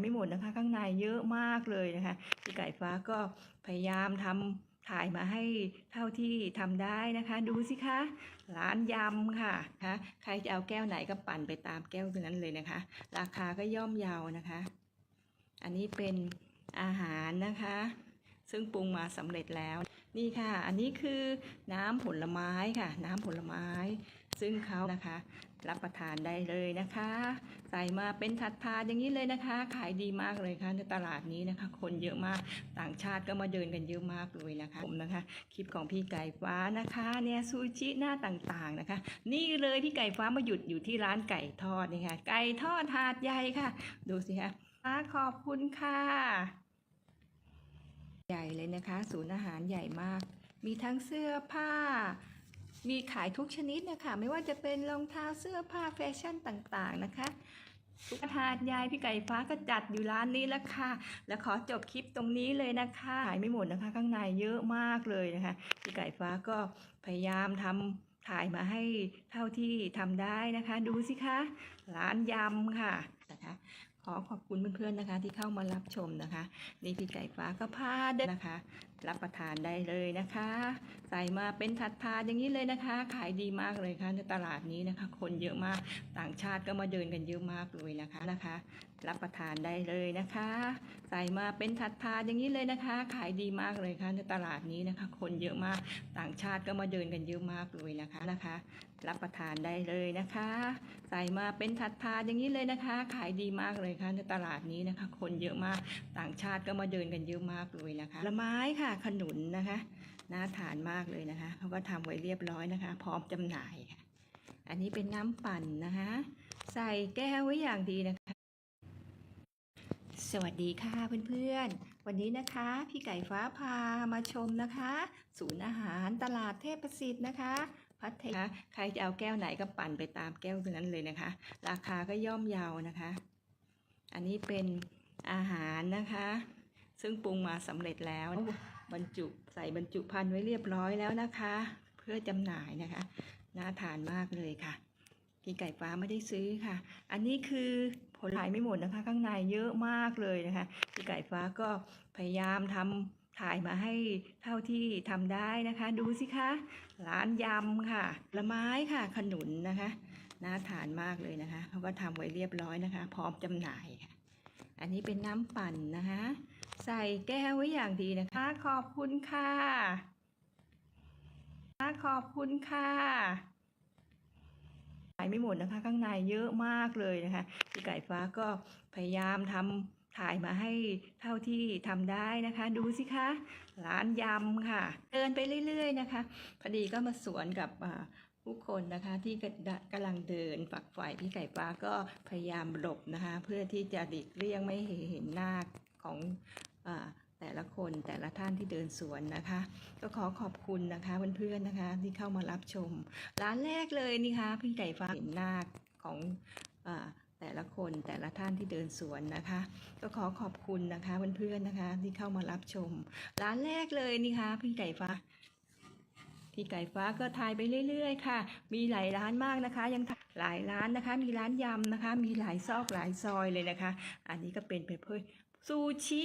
ไม่หมดนะคะ ข้างในเยอะมากเลยนะคะพี่ไก่ฟ้าก็พยายามทำถ่ายมาให้เท่าที่ทำได้นะคะ ดูสิคะร้านยำค่ะคะใครจะเอาแก้วไหนก็ปั่นไปตามแก้วตัวนั้นเลยนะคะ ราคาก็ย่อมเยานะคะ อันนี้เป็นอาหารนะคะ ซึ่งปรุงมาสำเร็จแล้วนี่ค่ะ อันนี้คือน้ำผลไม้ค่ะ น้ำผลไม้ ซึ่งเขานะคะ รับประทานได้เลยนะคะ ใส่มาเป็นถัดทานอย่างนี้เลยนะคะ ขายดีมากเลยค่ะในตลาดนี้นะคะ คนเยอะมากต่างชาติก็มาเดินกันเยอะมากเลยนะคะ ผมนะคะ คลิปของพี่ไก่ฟ้านะคะเนี่ยซูชิหน้าต่างๆนะคะ นี่เลยพี่ไก่ฟ้ามาหยุดอยู่ที่ร้านไก่ทอดนี่ค่ะ ไก่ทอดถาดใหญ่ค่ะ ดูสิคะอ่าขอบคุณค่ะ ใหญ่เลยนะคะ ศูนย์อาหารใหญ่มากมีทั้งเสื้อผ้า มีขายทุกชนิดนะคะ ไม่ว่าจะเป็นรองเท้าเสื้อผ้าแฟชั่นต่างๆนะคะทุกทาดยายพี่ไก่ฟ้าก็จัดอยู่ร้านนี้แล้วค่ะ แล้วขอจบคลิปตรงนี้เลยนะคะ ขายไม่หมดนะคะ ข้างในเยอะมากเลยนะคะ พี่ไก่ฟ้าก็พยายามทำถ่ายมาให้เท่าที่ทำได้นะคะ ดูสิคะ ร้านยำค่ะนะคะ ขอขอบคุณเพื่อนๆนะคะ ที่เข้ามารับชมนะคะนี่พี่ไก่ฟ้าก็พาดนนะคะ รับประทานได้เลยนะคะ ใส่มาเป็นถัดทาอย่างนี้เลยนะคะ ขายดีมากเลยค่ะในตลาดนี้นะคะ คนเยอะมากต่างชาติก็มาเดินกันเยอะมากเลยนะคะนะคะ รับประทานได้เลยนะคะ ใส่มาเป็นถัดทานอย่างนี้เลยนะคะ ขายดีมากเลยค่ะในตลาดนี้นะคะ คนเยอะมากต่างชาติก็มาเดินกันเยอะมากเลยนะคะนะคะ รับประทานได้เลยนะคะ ใส่มาเป็นถัดทานอย่างนี้เลยนะคะ ขายดีมากเลยค่ะในตลาดนี้นะคะ คนเยอะมากต่างชาติก็มาเดินกันเยอะมากเลยนะคะผลไม้ค่ะขนุนนะคะน่าทานมากเลยนะคะเขาก็ทำไว้เรียบร้อยนะคะ พร้อมจำหน่ายค่ะอันนี้เป็นน้ำปั่นนะคะ ใส่แก้วไว้อย่างดีนะคะ สวัสดีค่ะเพื่อนๆ วันนี้นะคะ พี่ไก่ฟ้าพามาชมนะคะ ศูนย์อาหารตลาดเทพประสิทธิ์นะคะ พัทยาใครจะเอาแก้วไหนก็ปั่นไปตามแก้วนั้นเลยนะคะ ราคาก็ย่อมเยานะคะ อันนี้เป็นอาหารนะคะ ซึ่งปรุงมาสำเร็จแล้ว บรรจุใส่บรรจุภัณฑ์ไว้เรียบร้อยแล้วนะคะ เพื่อจำหน่ายนะคะ น่าทานมากเลยค่ะ พี่ไก่ฟ้าไม่ได้ซื้อค่ะ อันนี้คือผลขายไม่หมดนะคะ ข้างในเยอะมากเลยนะคะพี่ไก่ฟ้าก็พยายามทำถ่ายมาให้เท่าที่ทำได้นะคะ ดูสิคะร้านยำค่ะผลไม้ค่ะ ขนุนนะคะน่าทานมากเลยนะคะเขาก็ทำไว้เรียบร้อยนะคะ พร้อมจำหน่ายค่ะ อันนี้เป็นน้ำปั่นนะคะ ใส่แก้วไว้อย่างดีนะคะ ขอบคุณค่ะขอบคุณค่ะายไม่หมดนะคะ ข้างในเยอะมากเลยนะคะพี่ไก่ฟ้าก็พยายามทำถ่ายมาให้เท่าที่ทำได้นะคะ ดูสิคะร้านยำค่ะ เดินไปเรื่อย ๆ นะคะพอดีก็มาสวนกับผู้คนนะคะที่กำลังเดินฝักใฝ่ายพี่ไก่ฟ้าก็พยายามหลบนะคะ เพื่อที่จะดิกเลี่ยงไม่เห็นหน้าของ แต่ละคนแต่ละท่านที่เดินสวนนะคะ ก็ขอขอบคุณนะคะเพื่อนๆนะคะที่เข้ามารับชม ร้านแรกเลยนี่คะพี่ไก่ฟ้าเห็นหน้าของอแต่ละคนแต่ละท่านที่เดินสวนนะคะ ก็ขอขอบคุณนะคะเพื่อนๆนะคะที่เข้ามารับชม ร้านแรกเลยนี่คะพี่ไก่ฟ้าพี่ไก่ฟ้าก็ทายไปเรื่อย ๆ ค่ะ มีหลายร้านมากนะคะ ยังหลายร้านนะคะ มีร้านยำนะคะ มีหลายซอกหลายซอยเลยนะคะ อันนี้ก็เป็นเปเปอ ซูชิ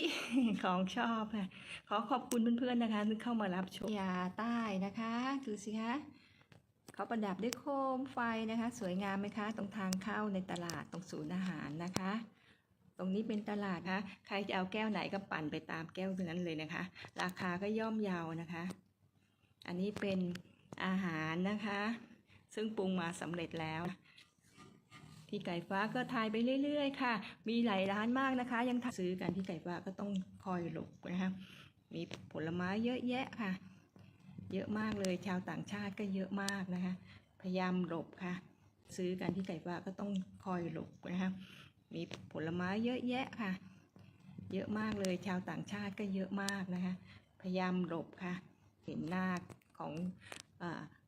ของชอบค่ะขอขอบคุณเพื่อนๆนะคะที่เข้ามารับชมยาใต้นะคะดูสิคะเขาประดับด้วยโคมไฟนะคะ สวยงามไหมคะ ตรงทางเข้าในตลาดตรงศูนย์อาหารนะคะ ตรงนี้เป็นตลาดนะคะใครจะเอาแก้วไหนก็ปั่นไปตามแก้วนั้นเลยนะคะ ราคาก็ย่อมเยาวนะคะ อันนี้เป็นอาหารนะคะ ซึ่งปรุงมาสำเร็จแล้ว พี่ไก่ฟ้าก็ทายไปเรื่อย ๆ ค่ะ มีหลายร้านมากนะคะ ยังซื้อกันพี่ไก่ฟ้าก็ต้องคอยหลบนะคะมีผลไม้เยอะแยะค่ะ เยอะมากเลยชาวต่างชาติก็เยอะมากนะคะ พยายามหลบค่ะ ซื้อกันพี่ไก่ฟ้าก็ต้องคอยหลบนะคะมีผลไม้เยอะแยะค่ะ เยอะมากเลยชาวต่างชาติก็เยอะมากนะคะ พยายามหลบค่ะ เห็นหน้าของอ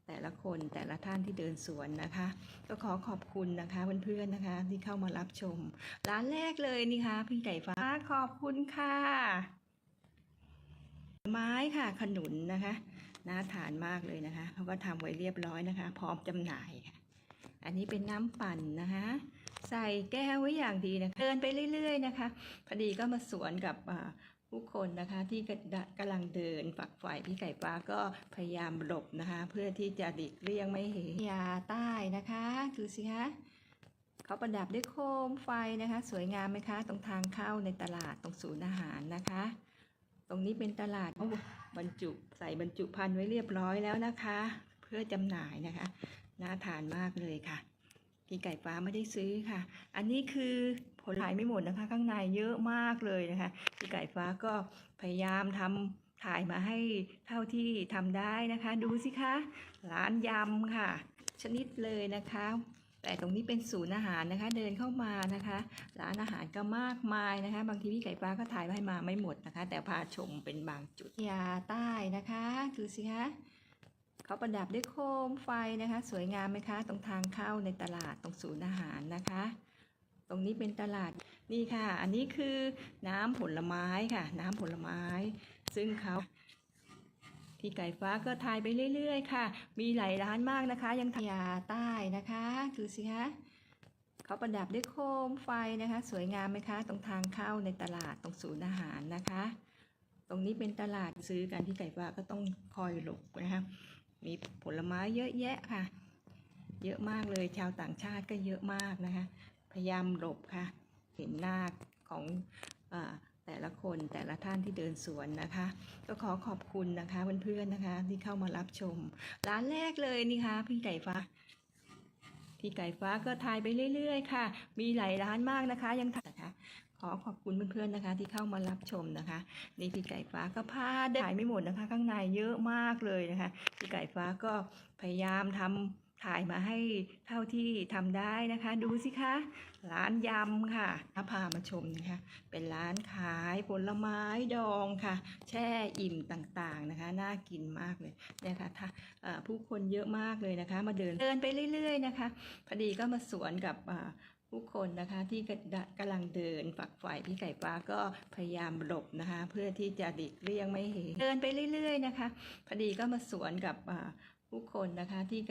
แต่ละคนแต่ละท่านที่เดินสวนนะคะ ก็ขอขอบคุณนะคะเพื่อนๆนะคะ ที่เข้ามารับชม ร้านแรกเลยนี่คะพี่ไก่ฟ้าขอบคุณค่ะ ไม้ค่ะขนุนนะคะน่าทานมากเลยนะคะเขาก็ทำไว้เรียบร้อยนะคะ พร้อมจำหน่ายค่ะ อันนี้เป็นน้ำปั่นนะคะ ใส่แก้วไว้อย่างดีนะคะเดินไปเรื่อย ๆ นะคะ พอดีก็มาสวนกับ ผู้คนนะคะที่กำลังเดินฝักฝ่ายพี่ไก่ฟ้าก็พยายามหลบนะคะ เพื่อที่จะดิกเลี่ยงไม่เห็นยาใต้นะคะดูสิคะเขาประดับด้วยโคมไฟนะคะ สวยงามไหมคะ ตรงทางเข้าในตลาดตรงศูนย์อาหารนะคะ ตรงนี้เป็นตลาดโอ้บรรจุใส่บรรจุภัณฑ์ไว้เรียบร้อยแล้วนะคะ เพื่อจำหน่ายนะคะน่าทานมากเลยค่ะพี่ไก่ฟ้าไม่ได้ซื้อค่ะ อันนี้คือ ผลขายไม่หมดนะคะ ข้างในเยอะมากเลยนะคะพี่ไก่ฟ้าก็พยายามทำถ่ายมาให้เท่าที่ทำได้นะคะ ดูสิคะร้านยำค่ะ ชนิดเลยนะคะ แต่ตรงนี้เป็นศูนย์อาหารนะคะ เดินเข้ามานะคะร้านอาหารก็มากมายนะคะ บางทีพี่ไก่ฟ้าก็ถ่ายให้มาไม่หมดนะคะ แต่พาชมเป็นบางจุดยาใต้นะคะดูสิคะเขาประดับด้วยโคมไฟนะคะ สวยงามไหมคะ ตรงทางเข้าในตลาดตรงศูนย์อาหารนะคะ ตรงนี้เป็นตลาดนี่ค่ะ อันนี้คือน้ำผลไม้ค่ะ น้ำผลไม้ ซึ่งเขาพี่ไก่ฟ้าก็ทายไปเรื่อย ๆ ค่ะ มีหลายร้านมากนะคะ ยังทยาใต้นะคะดูสิคะเขาประดับด้วยโคมไฟนะคะ สวยงามไหมคะ ตรงทางเข้าในตลาดตรงศูนย์อาหารนะคะ ตรงนี้เป็นตลาดซื้อกันพี่ไก่ฟ้าก็ต้องคอยหลบนะคะมีผลไม้เยอะแยะค่ะ เยอะมากเลยชาวต่างชาติก็เยอะมากนะคะ ยายามหลบค่ะ เห็นหน้าของอแต่ละคนแต่ละท่านที่เดินสวนนะคะ ก็ขอขอบคุณนะคะเพื่อนๆนะคะ ที่เข้ามารับชม ร้านแรกเลยนี่ค่ะพี่ไก่ฟ้าพี่ไก่ฟ้าก็ทายไปเรื่อย ๆ ค่ะ มีหลายร้านมากนะคะ ยังถ่ายนะคะ ขอขอบคุณเพื่อนๆนะคะ ที่เข้ามารับชมนะคะนี่พี่ไก่ฟ้าก็พาเดินถ่ายไม่หมดนะคะ ข้างในเยอะมากเลยนะคะพี่ไก่ฟ้าก็พยายามทำ ถ่ายมาให้เท่าที่ทำได้นะคะ ดูสิคะ ร้านยำค่ะน้าพามาชมนะคะ เป็นร้านขายผลไม้ดองค่ะ แช่อิ่มต่างๆนะคะ น่ากินมากเลยเนี่ยค่ะถ้าผู้คนเยอะมากเลยนะคะ มาเดินเดินไปเรื่อย ๆ นะคะพอดีก็มาสวนกับผู้คนนะคะที่กำลังเดินฝักฝ่ายพี่ไก่ฟ้าก็พยายามหลบนะคะ เพื่อที่จะดิกเลี่ยงไม่เห็นเดินไปเรื่อย ๆ นะคะพอดีก็มาสวนกับ ผู้คนนะคะที่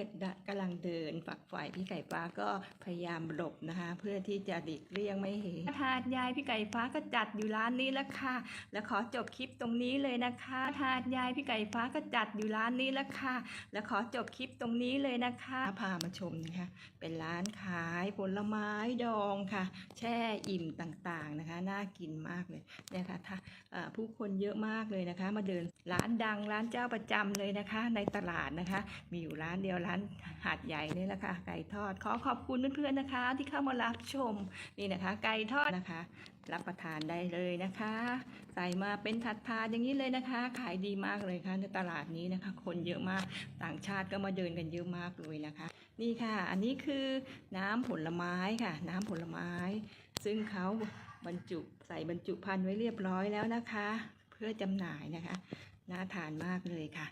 กำลังเดินฝักฝ่ายพี่ไก่ฟ้าก็พยายามหลบนะคะ เพื่อที่จะดิกเลี่ยงไม่เห็นทาดยายพี่ไก่ฟ้าก็จัดอยู่ร้านนี้แล้วค่ะ แล้วขอจบคลิปตรงนี้เลยนะคะทาดยายพี่ไก่ฟ้าก็จัดอยู่ร้านนี้แล้วค่ะ แล้วขอจบคลิปตรงนี้เลยนะคะพามาชมนะคะ เป็นร้านขายผลไม้ดองค่ะ แช่อิ่มต่างๆนะคะ น่ากินมากเลยนี่ยค่ะถ้าผู้คนเยอะมากเลยนะคะ มาเดินร้านดังร้านเจ้าประจำเลยนะคะ ในตลาดนะคะมีอยู่ร้านเดียวร้านหาดใหญ่นี่แหละค่ะไก่ทอดขอขอบคุณเพื่อนๆนะคะ ที่เข้ามารับชมนี่นะคะ ไก่ทอดนะคะ รับประทานได้เลยนะคะ ใส่มาเป็นถัดทานอย่างนี้เลยนะคะ ขายดีมากเลยค่ะในตลาดนี้นะคะ คนเยอะมากต่างชาติก็มาเดินกันเยอะมากเลยนะคะ นี่ค่ะ อันนี้คือน้ำผลไม้ค่ะ น้ำผลไม้ ซึ่งเขาบรรจุใส่บรรจุภัณฑ์ไว้เรียบร้อยแล้วนะคะ เพื่อจำหน่ายนะคะน่าทานมากเลยค่ะ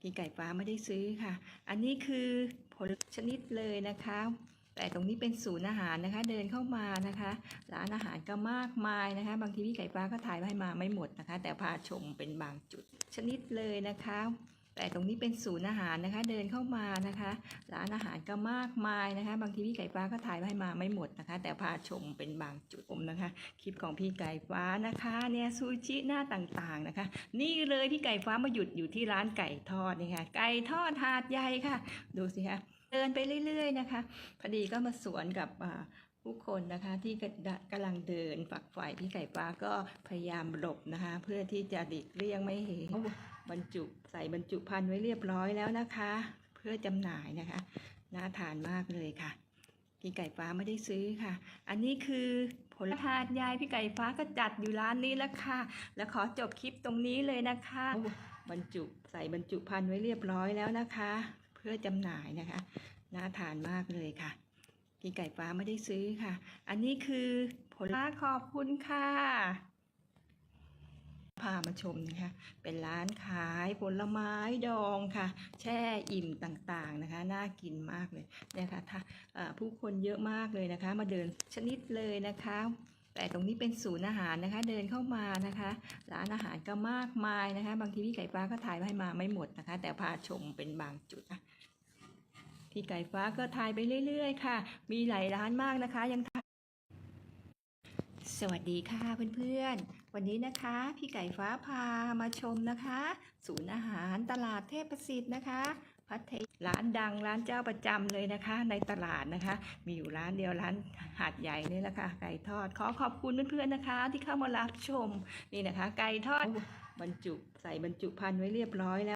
พี่ไก่ฟ้าไม่ได้ซื้อค่ะ อันนี้คือผลชนิดเลยนะคะ แต่ตรงนี้เป็นศูนย์อาหารนะคะ เดินเข้ามานะคะ ร้านอาหารก็มากมายนะคะ บางทีพี่ไก่ฟ้าก็ถ่ายให้มาไม่หมดนะคะ แต่พาชมเป็นบางจุดชนิดเลยนะคะ แต่ตรงนี้เป็นศูนย์อาหารนะคะ เดินเข้ามานะคะ ร้านอาหารก็มากมายนะคะ บางทีพี่ไก่ฟ้าก็ถ่ายให้มาไม่หมดนะคะ แต่พาชมเป็นบางจุดผมนะคะ คลิปของพี่ไก่ฟ้านะคะเนี่ยซูชิหน้าต่างๆนะคะ นี่เลยพี่ไก่ฟ้ามาหยุดอยู่ที่ร้านไก่ทอดนี่ค่ะไก่ทอดถาดใหญ่ค่ะ ดูสิคะเดินไปเรื่อย ๆ นะคะ พอดีก็มาสวนกับอ่า ผู้คนนะคะที่กำลังเดินฝักฝ่ายพี่ไก่ฟ้าก็พยายามหลบนะคะ เพื่อที่จะดิกเลี่ยงไม่เห็นบรรจุใส่บรรจุภัณฑ์ไว้เรียบร้อยแล้วนะคะ เพื่อจำหน่ายนะคะน่าทานมากเลยค่ะ พี่ไก่ฟ้าไม่ได้ซื้อค่ะ อันนี้คือผลทาดยายพี่ไก่ฟ้าก็จัดอยู่ร้านนี้แล้วค่ะ แล้วขอจบคลิปตรงนี้เลยนะคะ บรรจุใส่บรรจุภัณฑ์ไว้เรียบร้อยแล้วนะคะ เพื่อจำหน่ายนะคะน่าทานมากเลยค่ะ พี่ไก่ฟ้าไม่ได้ซื้อค่ะ อันนี้คือผลขอบคุณค่ะ พามาชมนะคะ เป็นร้านขายผลไม้ดองค่ะ แช่อิ่มต่างๆนะคะ น่ากินมากเลยนี่ยค่ะถ้าผู้คนเยอะมากเลยนะคะ มาเดินชนิดเลยนะคะแต่ตรงนี้เป็นศูนย์อาหารนะคะ เดินเข้ามานะคะร้านอาหารก็มากมายนะคะ บางทีพี่ไก่ฟ้าก็ถ่ายให้มาไม่หมดนะคะ แต่พาชมเป็นบางจุดนะ พี่ไก่ฟ้าก็ทายไปเรื่อย ๆ ค่ะ มีหลายร้านมากนะคะ ยังสวัสดีค่ะเพื่อนๆ วันนี้นะคะ พี่ไก่ฟ้าพามาชมนะคะ ศูนย์อาหารตลาดเทพประสิทธิ์นะคะพัทยาร้านดังร้านเจ้าประจำเลยนะคะ ในตลาดนะคะ มีอยู่ร้านเดียวร้านหาดใหญ่นี่แหละค่ะไก่ทอดขอขอบคุณเพื่อนๆนะคะ ที่เข้ามารับชมนี่นะคะ ไก่ทอดบรรจุใส่บรรจุภัณฑ์ไว้เรียบร้อยแล้ว